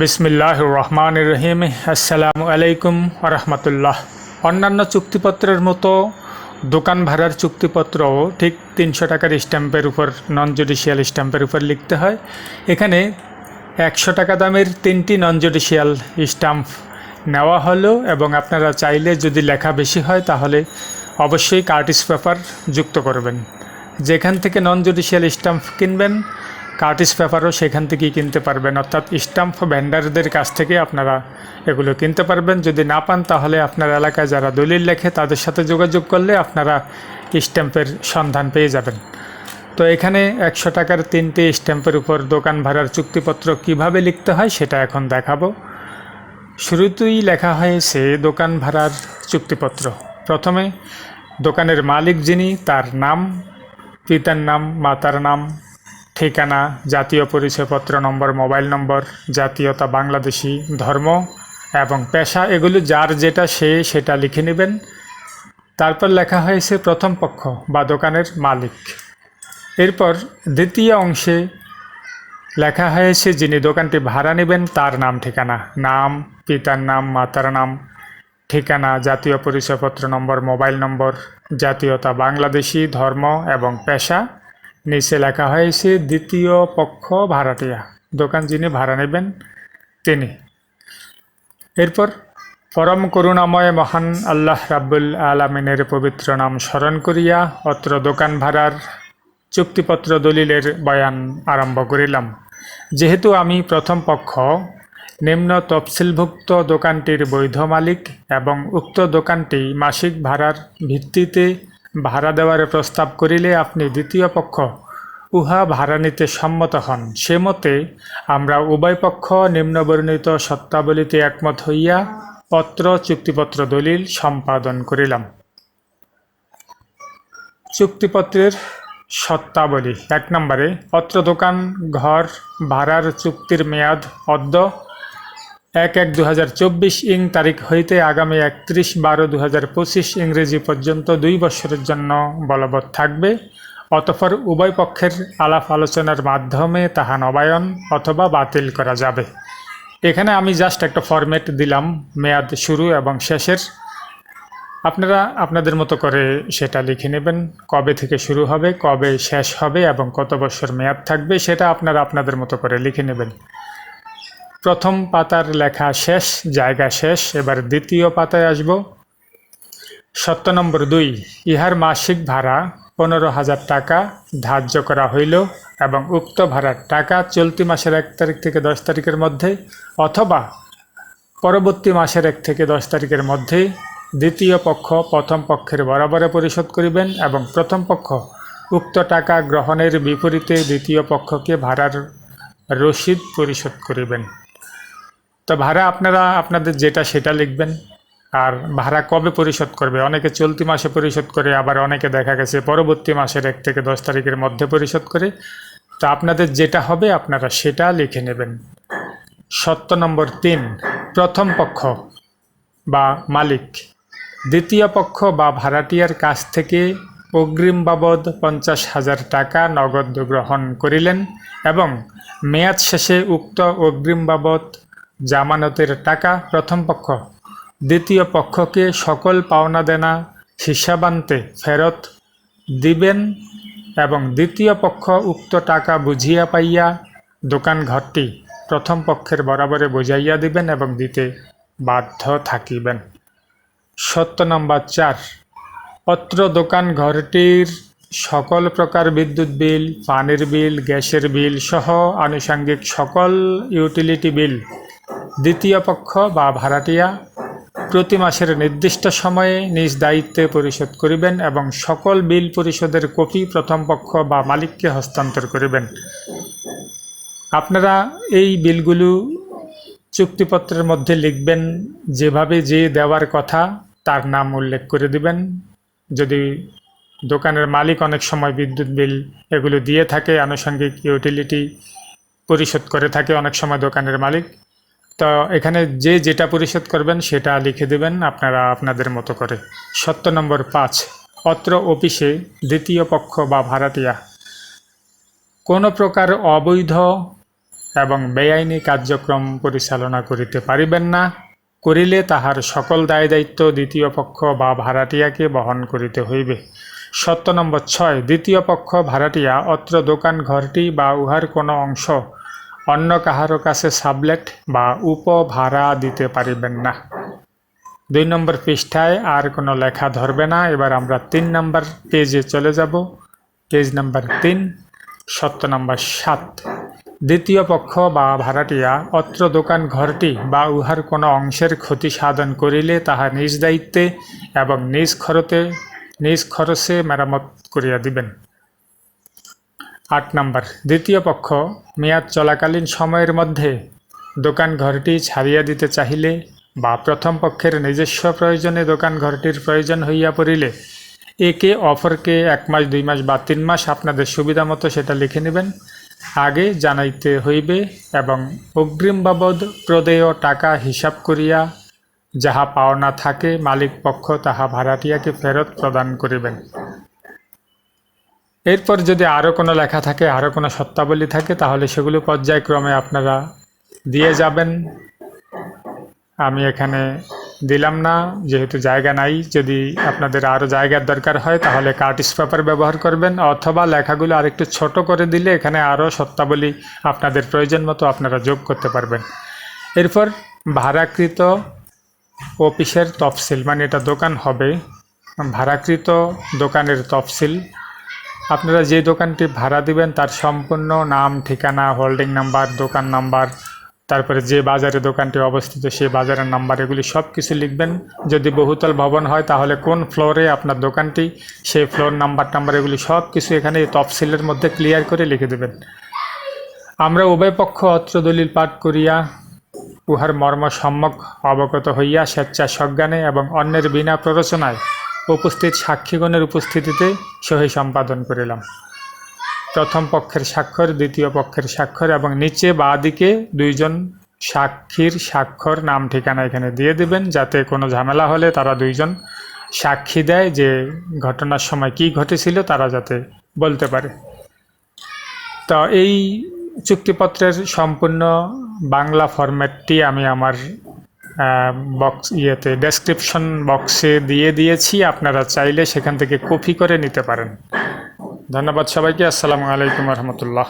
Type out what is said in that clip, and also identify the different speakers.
Speaker 1: বিসমিল্লাহ রহমান রহিম আসসালামু আলাইকুম রহমতুল্লাহ অন্যান্য চুক্তিপত্রের মতো দোকান ভাড়ার চুক্তিপত্রও ঠিক তিনশো টাকার স্ট্যাম্পের উপর নন জুডিশিয়াল স্ট্যাম্পের উপর লিখতে হয়। এখানে একশো টাকা দামের তিনটি নন জুডিশিয়াল স্ট্যাম্প নেওয়া হলো এবং আপনারা চাইলে যদি লেখা বেশি হয় তাহলে অবশ্যই কার্টিস পেপার যুক্ত করবেন। যেখান থেকে নন জুডিশিয়াল স্ট্যাম্প কিনবেন কার্টিস পেপারও সেখান থেকেই কিনতে পারবেন। অর্থাৎ স্টাম্প ভেন্ডারদের কাছ থেকে আপনারা এগুলো কিনতে পারবেন। যদি না পান, তাহলে আপনার এলাকায় যারা দলিল লেখে, তাদের সাথে যোগাযোগ করলে আপনারা স্ট্যাম্পের সন্ধান পেয়ে যাবেন। তো এখানে একশো টাকার তিনটে স্ট্যাম্পের উপর দোকান ভাড়ার চুক্তিপত্র কীভাবে লিখতে হয়, সেটা এখন দেখাবো। শুরুতেই লেখা হয়েছে দোকান ভাড়ার চুক্তিপত্র। প্রথমে দোকানের মালিক যিনি, তার নাম, পিতার নাম, মাতার নাম ঠিকানা, জাতীয় পরিচয়পত্র নম্বর, মোবাইল নম্বর, জাতীয়তা বাংলাদেশি ধর্ম এবং পেশা, এগুলো যার যেটা সে সেটা লিখে নেবেন। তারপর লেখা হয়েছে প্রথম পক্ষ বা দোকানের মালিক। এরপর দ্বিতীয় অংশে লেখা হয়েছে যিনি দোকানটি ভাড়া নেবেন, তার নাম, ঠিকানা, নাম, পিতার নাম, মাতার নাম, ঠিকানা, জাতীয় পরিচয়পত্র নম্বর, মোবাইল নম্বর, জাতীয়তা বাংলাদেশি ধর্ম এবং পেশা। নিচে লেখা হয়েছে, দ্বিতীয় পক্ষ ভাড়াটিয়া। দোকান যিনি ভাড়া নেবেন, তিনি। এরপর, পরম করুণাময় মহান আল্লাহ রাব্বুল আলমিনের পবিত্র নাম স্মরণ করিয়া অত্র দোকান ভাড়ার চুক্তিপত্র দলিলের বয়ান আরম্ভ করিলাম। যেহেতু আমি প্রথম পক্ষ, নিম্ন তফসিলভুক্ত দোকানটির বৈধ মালিক এবং উক্ত দোকানটি মাসিক ভাড়ার ভিত্তিতে ভাড়া দেওয়ার প্রস্তাব করিলে আপনি দ্বিতীয় পক্ষ, উহা ভাড়া নিতে সম্মত হন। সে মতে, আমরা উভয় পক্ষ নিম্নবর্ণিত সত্তাবলীতে একমত হইয়া পত্র, চুক্তিপত্র, দলিল সম্পাদন করিলাম। চুক্তিপত্রের সত্তাবলী। এক নম্বরে, পত্র, দোকান, ঘর, ভাড়ার চুক্তির মেয়াদ, অদ্য এক এক দু ইং তারিখ হইতে আগামী একত্রিশ বারো দু ইংরেজি পর্যন্ত দুই বছরের জন্য বলবৎ থাকবে। অতঃপর উভয় পক্ষের আলাপ আলোচনার মাধ্যমে তাহা নবায়ন অথবা বাতিল করা যাবে। এখানে আমি জাস্ট একটা ফরম্যাট দিলাম, মেয়াদ শুরু এবং শেষের। আপনারা আপনাদের মতো করে সেটা লিখে নেবেন, কবে থেকে শুরু হবে, কবে শেষ হবে এবং কত বছর মেয়াদ থাকবে সেটা আপনারা আপনাদের মতো করে লিখে নেবেন। প্রথম পাতার লেখা শেষ, জায়গা শেষ, এবার দ্বিতীয় পাতায় আসব। সত্য নম্বর দুই, ইহার মাসিক ভাড়া পনেরো হাজার টাকা ধার্য করা হইল এবং উক্ত ভাড়ার টাকা চলতি মাসের এক তারিখ থেকে দশ তারিখের মধ্যে অথবা পরবর্তী মাসের এক থেকে দশ তারিখের মধ্যে দ্বিতীয় পক্ষ প্রথম পক্ষের বরাবরে পরিশোধ করিবেন এবং প্রথম পক্ষ উক্ত টাকা গ্রহণের বিপরীতে দ্বিতীয় পক্ষকে ভাড়ার রসিদ পরিশোধ করিবেন। তো ভাড়া আপনারা, আপনাদের যেটা সেটা লিখবেন। আর ভাড়া কবে পরিশোধ করবে? অনেকে চলতি মাসে পরিশোধ করে, আবার অনেকে দেখা গেছে পরবর্তী মাসের এক থেকে দশ তারিখের মধ্যে পরিশোধ করে। তো আপনাদের যেটা হবে, আপনারা সেটা লিখে নেবেন। সত্য নম্বর তিন, প্রথম পক্ষ বা মালিক। দ্বিতীয় পক্ষ বা ভাড়াটিয়ার কাছ থেকে অগ্রিম বাবদ পঞ্চাশ হাজার টাকা নগদ গ্রহণ করিলেন এবং মেয়াদ শেষে উক্ত অগ্রিম বাবদ জামানতের টাকা প্রথম পক্ষ। দ্বিতীয় পক্ষকে সকল পাওনা দেনা, হিসাবান্তে ফেরত দিবেন এবং দ্বিতীয় পক্ষ উক্ত টাকা বুঝিয়া পাইয়া দোকান ঘরটি প্রথম পক্ষের বরাবরে বুঝাইয়া দিবেন এবং দিতে বাধ্য থাকিবেন। সত্য নম্বর চার। অত্র দোকান ঘরটির সকল প্রকার বিদ্যুৎ বিল, পানির বিল, গ্যাসের বিল সহ আনুষঙ্গিক সকল ইউটিলিটি বিল দ্বিতীয় পক্ষ বা ভাড়াটিয়া প্রতি মাসের নির্দিষ্ট সময়ে নিজ দায়িত্বে পরিশোধ করিবেন এবং সকল বিল পরিশোধের কপি প্রথম পক্ষ বা মালিককে হস্তান্তর করিবেন। আপনারা এই বিলগুলো চুক্তিপত্রের মধ্যে লিখবেন, যেভাবে যে দেওয়ার কথা তার নাম উল্লেখ করে দিবেন। যদি দোকানের মালিক অনেক সময় বিদ্যুৎ বিল এগুলো দিয়ে থাকে, আনুষঙ্গিক ইউটিলিটি পরিশোধ করে থাকে অনেক সময় দোকানের মালিক তো এখানে যে যেটা পরিশোধ করবেন সেটা লিখে দেবেন আপনারা আপনাদের মতো করে। সত্য নম্বর পাঁচ, অত্র অফিসে দ্বিতীয় পক্ষ বা ভাড়াটিয়া। কোনো প্রকার অবৈধ এবং বেআইনি কার্যক্রম পরিচালনা করিতে পারিবেন না, করিলে তাহার সকল দায় দায়িত্ব দ্বিতীয় পক্ষ বা ভাড়াটিয়াকে বহন করিতে হইবে। সত্য নম্বর ছয়, দ্বিতীয় পক্ষ, ভাড়াটিয়া, অত্র দোকান, ঘরটি বা উহার কোনো অংশ অন্য কাহারো কাছে সাবলেট বা উপভাড়া দিতে পারিবেন না। দুই নম্বর পৃষ্ঠায় আর কোনো লেখা ধরবে না। এবার আমরা তিন নম্বর পেজে চলে যাব। পেজ নাম্বার তিন, সত্য নম্বর সাত। দ্বিতীয় পক্ষ বা ভাড়াটিয়া, অত্র দোকান ঘরটি বা উহার কোনো অংশের ক্ষতি সাধন করিলে তাহা নিজ দায়িত্বে এবং নিজ খরতে, নিজ খরচে মেরামত করিয়া দিবেন। আট নম্বর। দ্বিতীয় পক্ষ, মেয়াদ চলাকালীন সময়ের মধ্যে দোকান ঘরটি ছাড়িয়া দিতে চাহিলে বা প্রথম পক্ষের নিজস্ব প্রয়োজনে দোকান ঘরটির প্রয়োজন হইয়া পড়িলে একে অফরকে এক মাস, দুই মাস বা তিন মাস আপনাদের সুবিধা মতো সেটা লিখে নেবেন। আগে জানাইতে হইবে এবং অগ্রিম বাবদ প্রদেয় টাকা হিসাব করিয়া যাহা পাওনা থাকে মালিক পক্ষ তাহা ভাড়াটিয়াকে ফেরত প্রদান করিবেন। এরপর যদি আরও কোনো লেখা থাকে আরও কোনো সত্তাবলী থাকে, তাহলে সেগুলো পর্যায়ক্রমে আপনারা দিয়ে যাবেন। আমি এখানে দিলাম না, যেহেতু জায়গা নাই। যদি আপনাদের আরও জায়গার দরকার হয়, তাহলে কার্টিস পেপার ব্যবহার করবেন, অথবা লেখাগুলো আরেকটু ছোট করে দিলে এখানে আরও সত্তাবলী আপনাদের প্রয়োজন মতো আপনারা যোগ করতে পারবেন। এরপর ভাড়াকৃত অফিসের তফসিল মানে এটা দোকান হবে। ভাড়াকৃত দোকানের তফসিল আপনারা যে দোকানটি ভাড়া দিবেন তার সম্পূর্ণ নাম, ঠিকানা হোল্ডিং নাম্বার দোকান নাম্বার তারপরে যে বাজারে দোকানটি অবস্থিত সেই বাজারের নাম্বার এগুলি সব কিছু লিখবেন। যদি বহুতল ভবন হয় তাহলে কোন ফ্লোরে আপনার দোকানটি, সেই ফ্লোর নাম্বার টাম্বার এগুলি সব কিছু এখানে তফসিলের মধ্যে ক্লিয়ার করে লিখে দেবেন। আমরা উভয় পক্ষ অত্র দলিল পাঠ করিয়া উহার মর্ম সম্যক অবগত হইয়া স্বেচ্ছা সজ্ঞানে এবং অন্যের বিনা প্ররোচনায় উপস্থিত সাক্ষীগণের উপস্থিতিতে সহি সম্পাদন করিলাম। প্রথম পক্ষের স্বাক্ষর, দ্বিতীয় পক্ষের স্বাক্ষর এবং নিচে বা দিকে দুইজন সাক্ষীর স্বাক্ষর নাম ঠিকানা এখানে দিয়ে দিবেন। যাতে কোনো ঝামেলা হলে তারা দুইজন সাক্ষী দেয় যে ঘটনার সময় কি ঘটেছিল তারা যাতে বলতে পারে। তো এই চুক্তিপত্রের সম্পূর্ণ বাংলা ফরম্যাটটি আমি আমার বক্স ইয়েতে ডেসক্রিপশন বক্সে দিয়ে দিয়েছি। আপনারা চাইলে সেখান থেকে কপি করে নিতে পারেন। ধন্যবাদ সবাইকে। আসসালামু আলাইকুম রহমতুল্লাহ।